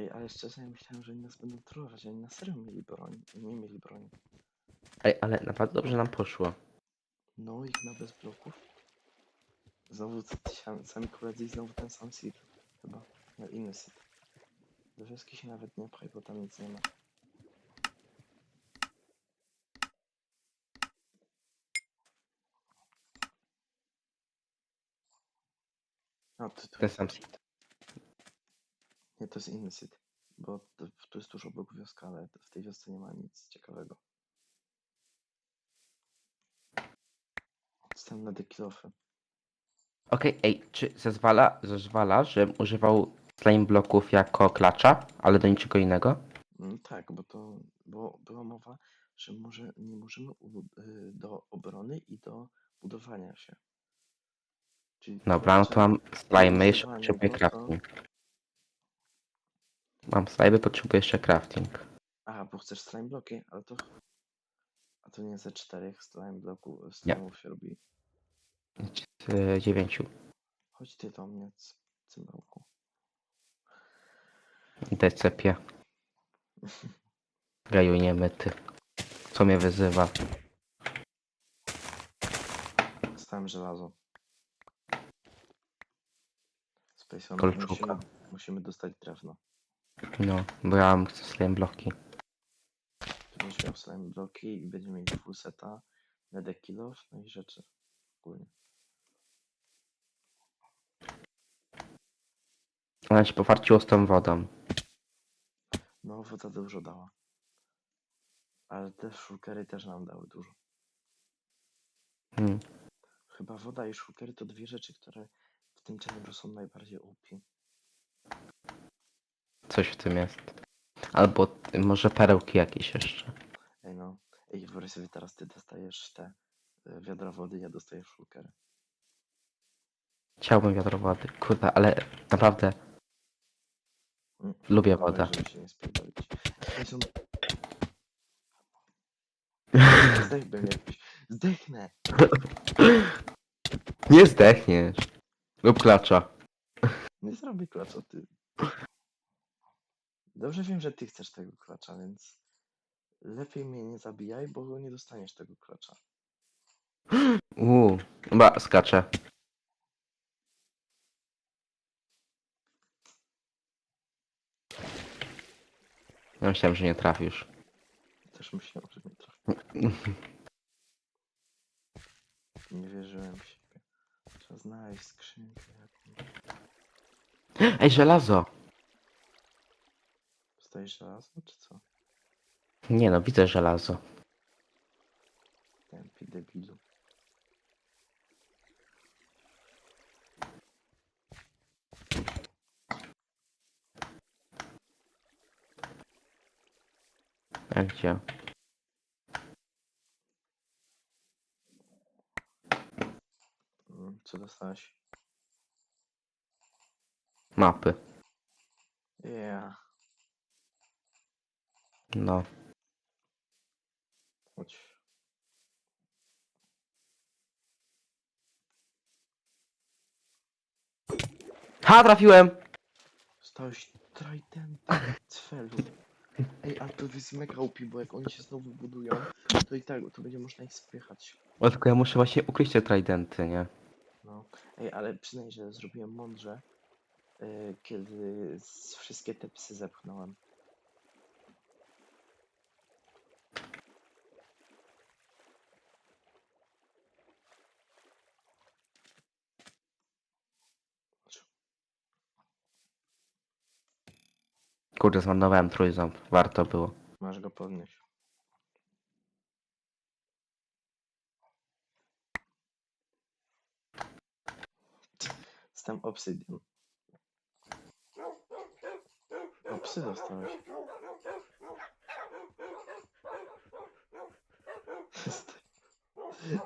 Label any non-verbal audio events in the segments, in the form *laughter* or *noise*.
Ej, ale szczerze ja myślałem, że oni nas będą trollować, oni na serio mieli broń. Nie mieli broni. Ej, ale naprawdę dobrze nam poszło. No, ich na bez bloków. Znowu ci sami koledzy i znowu ten sam seed. Chyba. No inny seed. Do wioski się nawet nie pchaj, bo tam nic nie ma. A, tu, tu, Ten sam seed. Nie, to jest inny seed. Bo tu jest tuż obok wioska, ale w tej wiosce nie ma nic ciekawego. Na dekilofy. Okej, ej, czy zezwala, zezwala, żebym używał slime bloków jako klacza, ale do niczego innego? Mm, tak, bo to bo była mowa, że może nie możemy ubu- y, do obrony i do budowania się. Czyli Dobra, no to mam slime, jeszcze używanie potrzebuję crafting. Mam slime, potrzebuję jeszcze crafting. Aha, bo chcesz slime bloki, ale to. A to nie ze czterech slime bloku slime'ów się robi. Z dziewięciu. Chodź ty do mnie, c- cymbałku. Idę cepie. Gaju niemyty. Co mnie wyzywa? Stałem żelazo. Space Kolczuka. musimy, musimy dostać drewno. No, bo ja mam slime bloki. Będziesz miał slime bloki i będziemy mieli full seta, nether kill no i rzeczy. Ogólnie. Ona się pofarciło z tą wodą. No, woda dużo dała. Ale te shulkery też nam dały dużo. Hmm. Chyba woda i shulkery to dwie rzeczy, które w tym challenge'u są najbardziej OP. Coś w tym jest. Albo może perełki jakieś jeszcze. Ej no, ej wyobraź sobie teraz ty dostajesz te y, wiadra wody, ja dostaję shulkery. Chciałbym wiadro wody. Kurde, ale naprawdę Mm, lubię wodę. Żeby się nie spierdolić. Ej, są... *laughs* Zdechnę jakoś. Zdechnę! Nie zdechniesz. Lub klacza. Nie zrobię klacza, ty. Dobrze wiem, że ty chcesz tego klacza, więc lepiej mnie nie zabijaj, bo nie dostaniesz tego klacza. Uuu, chyba skaczę. Ja myślałem, że nie trafisz. Też myślałem, że nie trafi. *laughs* Nie wierzyłem w siebie. Trzeba znaleźć skrzynkę jakąś. Ej, żelazo! Dostajesz żelazo, czy co? Nie no, widzę żelazo. Tępy debilu. A gdzie? Mm, Co dostałeś? Mapy. Yeah. No. Chodź. Ha, trafiłem! Dostałeś trident *laughs* cfelu. Ej, ale to jest mega upi, bo jak oni się znowu budują, to i tak, to będzie można ich spychać. O, tylko ja muszę właśnie ukryć te tridenty, nie? No. Ej, ale przynajmniej, że zrobiłem mądrze, yy, kiedy z wszystkie te psy zepchnąłem. Kurde, zmarnowałem trójząb. Warto było. Masz go podnieść. Jestem obsydian. O, psy dostałeś.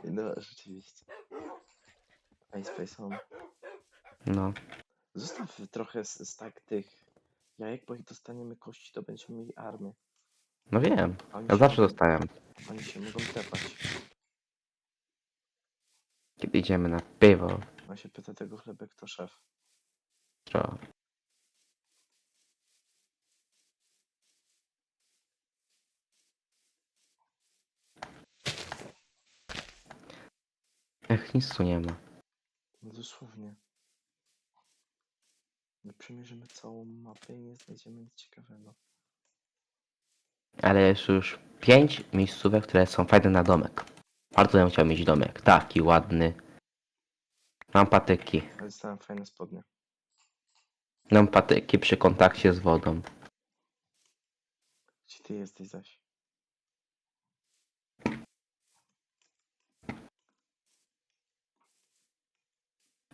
No, rzeczywiście. Ej, Space Home. No. Zostaw trochę z, z tak tych no jak bo ich dostaniemy kości, to będziemy mieli armię. No wiem, Oni ja się- zawsze dostałem. Oni się mogą tepać. Kiedy idziemy na piwo, On się pyta tego chlebek, kto szef. to... Ech, nic tu nie ma. No dosłownie. My przemierzymy całą mapę i nie znajdziemy nic ciekawego. Ale jest już pięć miejscówek, które są fajne na domek. Bardzo bym chciał mieć domek. Taki ładny. Mam patyki. Ale dostałem fajne spodnie. Mam patyki przy kontakcie z wodą. Gdzie ty jesteś zaś?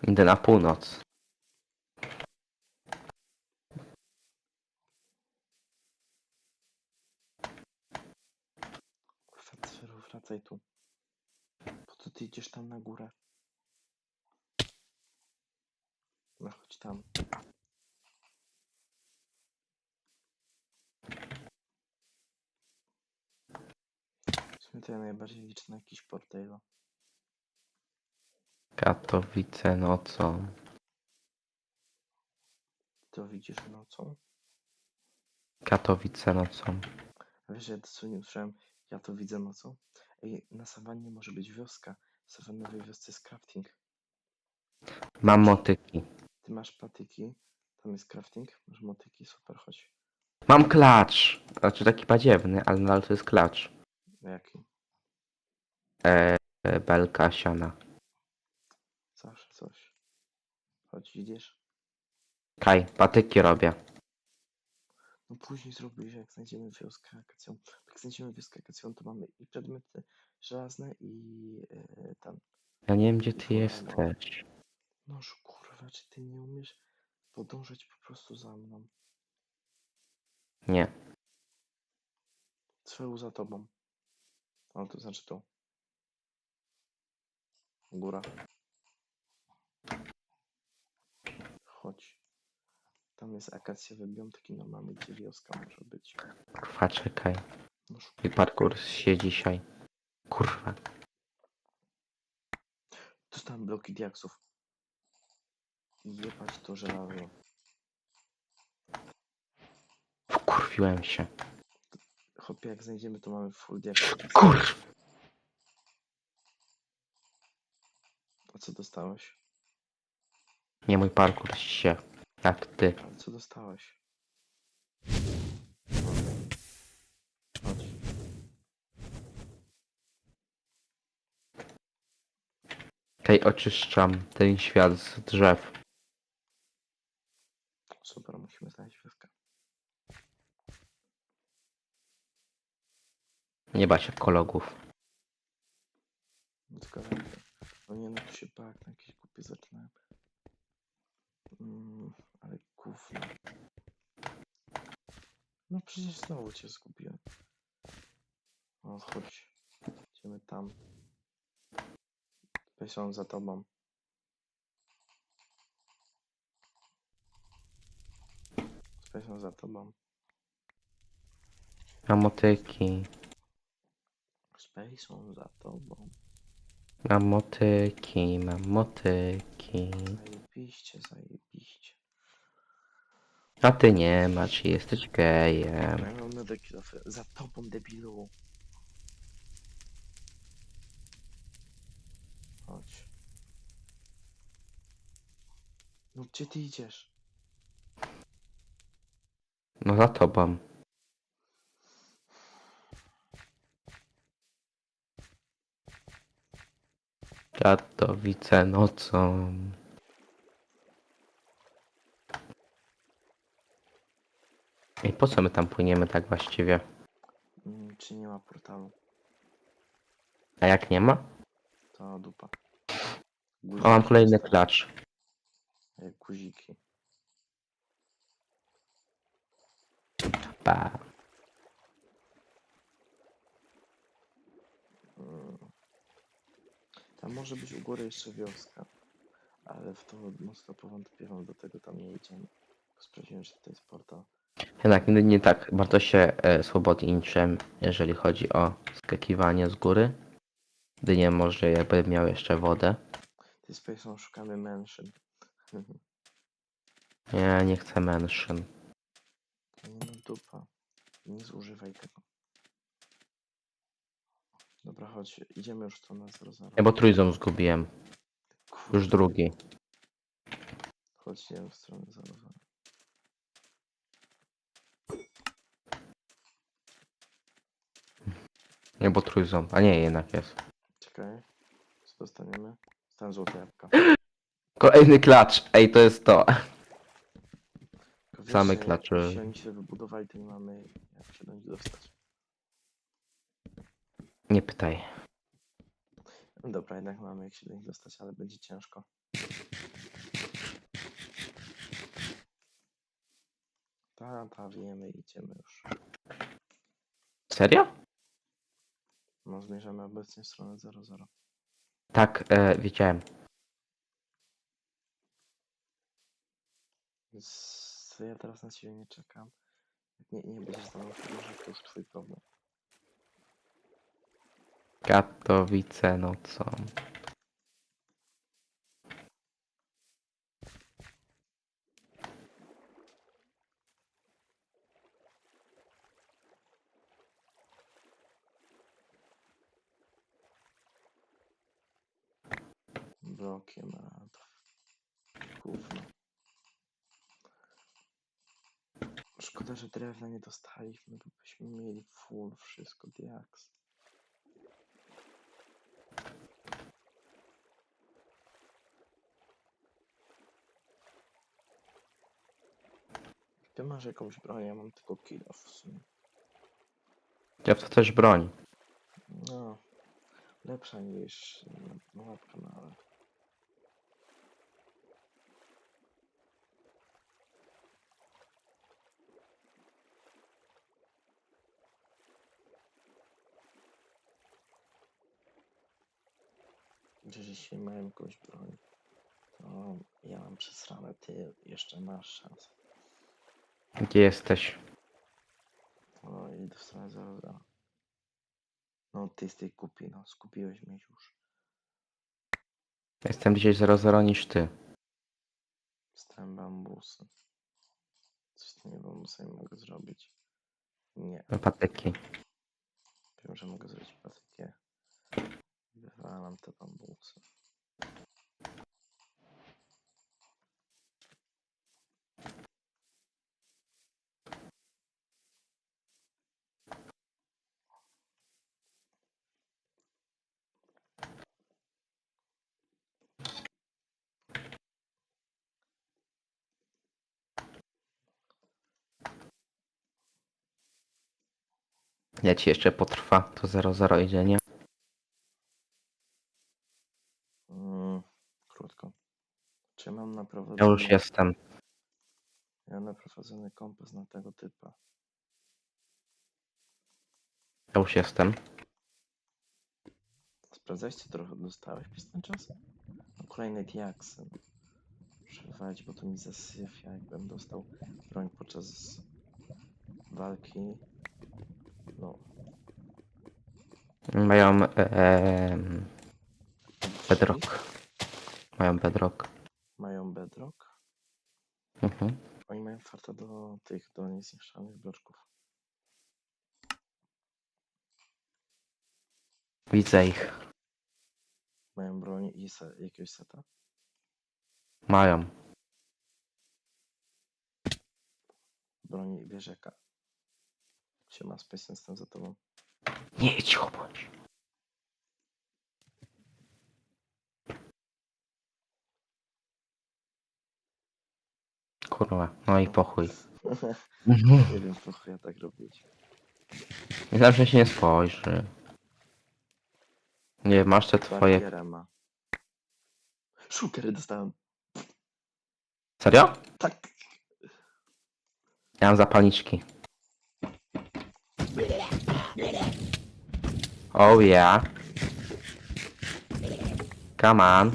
Idę na północ. Kurwa, Cweru, wracaj tu. Po co ty idziesz tam na górę? No chodź tam. W sumie to ja najbardziej liczę na jakiś portail. Katowice nocą. To widzisz nocą? Katowice nocą. Wiesz, ja dosłownie usłyszałem, ja to widzę nocą. Ej, na sawannie może być wioska. W sawannowej wiosce jest crafting. Mam motyki. Ty masz patyki, tam jest crafting, masz motyki, super, chodź. Mam klacz. Znaczy taki badziewny, ale nadal to jest klacz. Na jaki? E, e, belka siana. Zawsze coś. Chodź, idziesz? Kaj, patyki robię. No później zrobisz, jak znajdziemy wioskę akacją. Jak znajdziemy wioskę akacją, to mamy i przedmioty żelazne i yy, tam. Ja nie wiem gdzie ty Cholera. jesteś. Noż kurwa, czy ty nie umiesz podążać po prostu za mną? Nie. Cfelu za tobą. O, to znaczy tu. Góra. Chodź. Tam jest akacjowy biom, taki normalny, gdzie wioska może być. Kurwa, czekaj. Noż I parkour się dzisiaj. Kurwa. Dostałem bloki diaksów. Jebać to żelazo. Wkurwiłem się. Chopie, jak znajdziemy, to mamy full diaksów. Kurwa. A co dostałeś? Nie mój parkour się. Jak ty. Ale co dostałeś? Chodź. Okej, oczyszczam ten świat z drzew. Super, musimy znaleźć wioskę. Nie bać ekologów. Zgadzam się. No nie, no tu się bak na jakieś głupie zaczynałem. Mm, ale gówno. No przecież znowu cię zgubiłem. O, chodź. Idziemy tam. Tutaj są za tobą. Tutaj są za tobą. Mam motyki. Space są za tobą. Mam motyki, mam motyki. Zajebiście, zajebiście. A ty nie masz, jesteś gejem. Ja mam medeki za tobą, debilu. Chodź. No gdzie ty idziesz? No za tobą. Katowice nocą. I po co my tam płyniemy tak właściwie? Mm, czy nie ma portalu? A jak nie ma? To dupa. O, mam kolejny dostałem, klacz. Jak guziki. Pa. Mm. Tam może być u góry jeszcze wioska. Ale w to mocno powątpiewam, do tego tam nie idziemy. Sprawdziłem, że to jest portal. Jednak nie, nie tak bardzo się e, swobodnie niczym, jeżeli chodzi o skakiwanie z góry. Gdy nie może jakby miał jeszcze wodę. Ty Space'ą szukamy mansion. Nie, *laughs* nie chcę. Nie no dupa. Nie zużywaj tego. Dobra, chodź, idziemy już to na 00. Ja bo trójząb zgubiłem. Już drugi. Chodź, nie w stronę 0, Nie, bo trójząb. A nie, jednak jest. Czekaj. Co dostaniemy? Dostałem złote jabłka. Kolejny klacz. Ej, to jest to. Tylko wiesz, Same że klacze. się oni się wybudowali, to nie mamy jak się do nich dostać. Nie pytaj. Dobra, jednak mamy jak się do nich dostać, ale będzie ciężko. Ta, ta, wiemy, idziemy już. Serio? No, zmierzamy obecnie w stronę 00. Tak, e, wiedziałem. Więc ja teraz na ciebie nie czekam. Jak nie, nie będziesz mną przedłużać, to już twój problem. Katowice nocą. Drewna nie dostaliśmy, bo byśmy mieli full wszystko diaks. Ty masz jakąś broń, ja mam tylko kill w sumie. Ja w to też broń. No, lepsza niż no, łapka, ale... Jeżeli się mają jakąś broń, to ja mam przesrane, ty jeszcze masz szansę. Gdzie jesteś? O, idę w stronę 0 No, ty z tej kupi, no, skupiłeś mnie już. Jestem gdzieś 00 niż ty. Stałem bambusy. Coś z tymi bambusami mogę zrobić? Nie. Patyki. Wiem, że mogę zrobić patykę. Wywalam te bambusy. Ja ci jeszcze potrwa. To 00 idzie, nie? Naprowadzony... Ja już jestem. Ja naprowadzony kompas na tego typa. Ja już jestem. Sprawdzałeś, co trochę dostałeś przez ten czas? No, kolejne diaksy. Muszę wywalić, bo to mi zasyfia, jakbym dostał broń podczas walki. No, Mają e, bedrock. Mają bedrock. Mają bedrock. Mhm. Oni mają farta do tych, do niezniszczalnych bloczków. Widzę ich. Mają broń i se, jakiegoś seta. Mają. Broń i wieżeka. Siema, Space, jestem za tobą. Nie, cicho bądź. Kurwa, no i pochuj. *laughs* Nie wiem, po chuj ja tak robić. Nie zawsze się nie spojrzy. Nie, masz te twoje... Barierę ma. Shulkery dostałem. Serio? Tak. Ja mam zapalniczki. Oh yeah. Come on.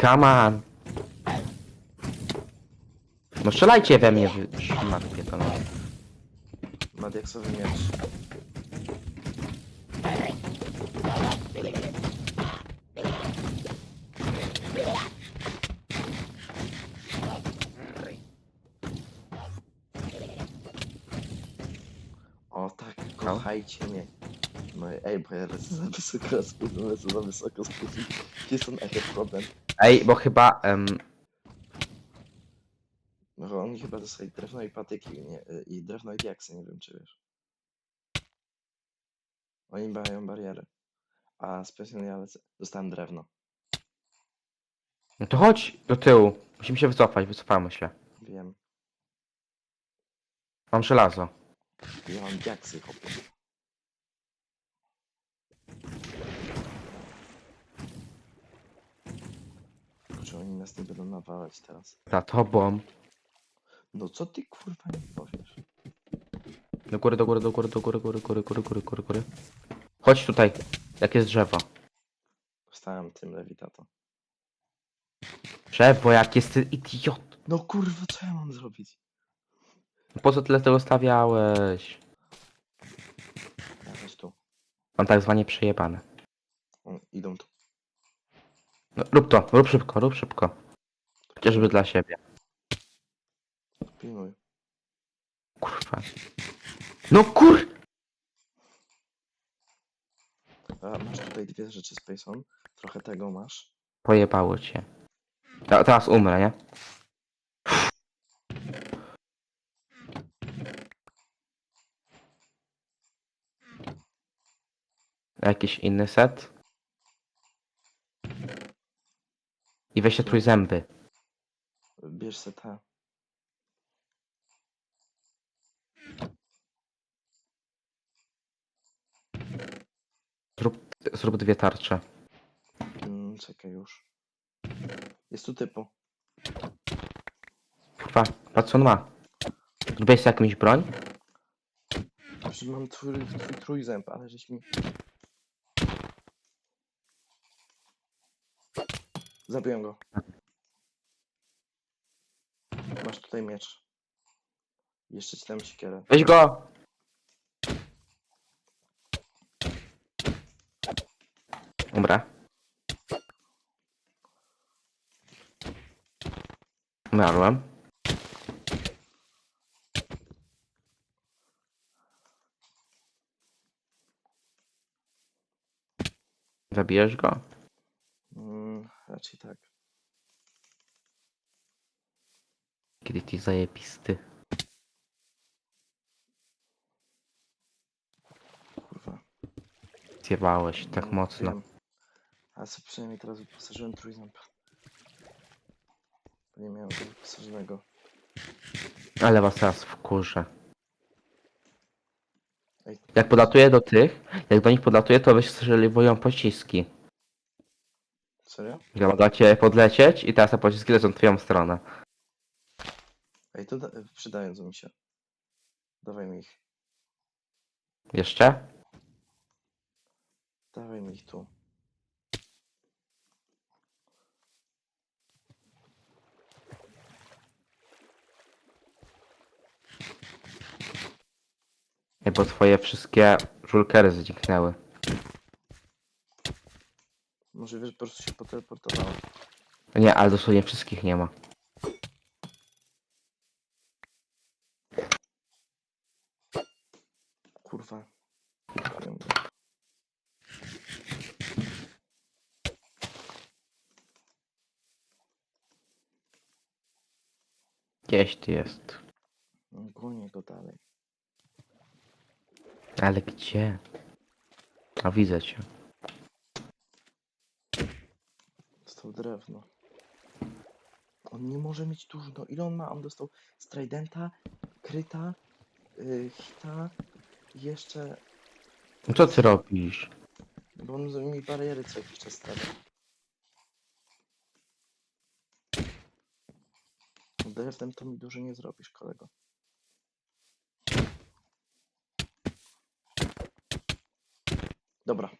Come on. No strzelajcie we mnie, wy szmatkie to no. Ma diaksowy miecz. O tak, kochajcie mnie. No ej, bo ja lecę za wysoko, lecę za wysoko, spóźniłem. Jest on efekt problem. Ej, bo chyba... em, Oni chyba dostali drewno i patyki nie, i drewno i diaksy, nie wiem czy wiesz. Oni mają bariery. A specjalnie dostałem drewno. no to chodź do tyłu. Musimy się wycofać, wycofamy się. Wiem. Mam żelazo. Ja mam diaksy, chłopie. Kurczę, oni nas nie będą nawalać teraz. Za tobą. No co ty kurwa nie powiesz? Do góry, do góry, do góry, do góry, góry, góry, góry, góry, góry, góry. Chodź tutaj. Jak jest drzewo. Dostałem tym lewitato. Drzewo, jak jest ty idiot. No kurwa, co ja mam zrobić? Po co tyle tego stawiałeś? Ja tu. Mam tak zwanie przejebane. O, idą tu. No, rób to, rób szybko, rób szybko. Chociażby dla siebie. Pilnuj. Kurwa. No kur... A, masz tutaj dwie rzeczy Space On. Trochę tego masz. Pojebało cię. Ta, teraz umrę, nie? Jakiś inny set? I weź się trójzęby. Bierz se te. Zrób, zrób dwie tarcze. Mm, czekaj już. Jest tu typu. Kurwa, patrz co on ma. Zrobiłeś sobie jakąś broń? Mam twój, twój trójzęb, ale żeś mi... Zabiłem go. Masz tutaj miecz. Jeszcze ci dam siekierę. Weź go! Dobra. Umarłem. Zabijesz go? Mm, raczej tak. Kiedy ci zajebisty. Kurwa. Zjebałeś tak No, mocno. wiem. Ale sobie przynajmniej teraz wyposażyłem trójząb. Bo nie miałem go wyposażonego. Ale was teraz wkurzę. Ej, Jak podlatuję do tych, jak do nich podlatuję, to wystrzeliwują pociski. Serio? Cię podlecieć i teraz te pociski lecą w twoją stronę. Ej, to da- przydają mi się. Dawaj mi ich. Jeszcze? Dawaj mi ich tu. Bo twoje wszystkie żulkery zniknęły. Może wiesz, po prostu się poteleportowałem. Nie, ale dosłownie wszystkich nie ma. Kurwa. Wiem go. Gdzieś ty jest. Gonię go dalej. Ale gdzie? A widzę cię. Dostał drewno. On nie może mieć dużo. Ile on ma? On dostał Stridenta, Kryta, yy, Hita i jeszcze... No co ty robisz? Bo on mi bariery co jakiś czas stawia. Drewnem to mi dużo nie zrobisz, kolego. Dobra.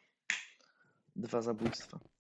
Dwa zabójstwa.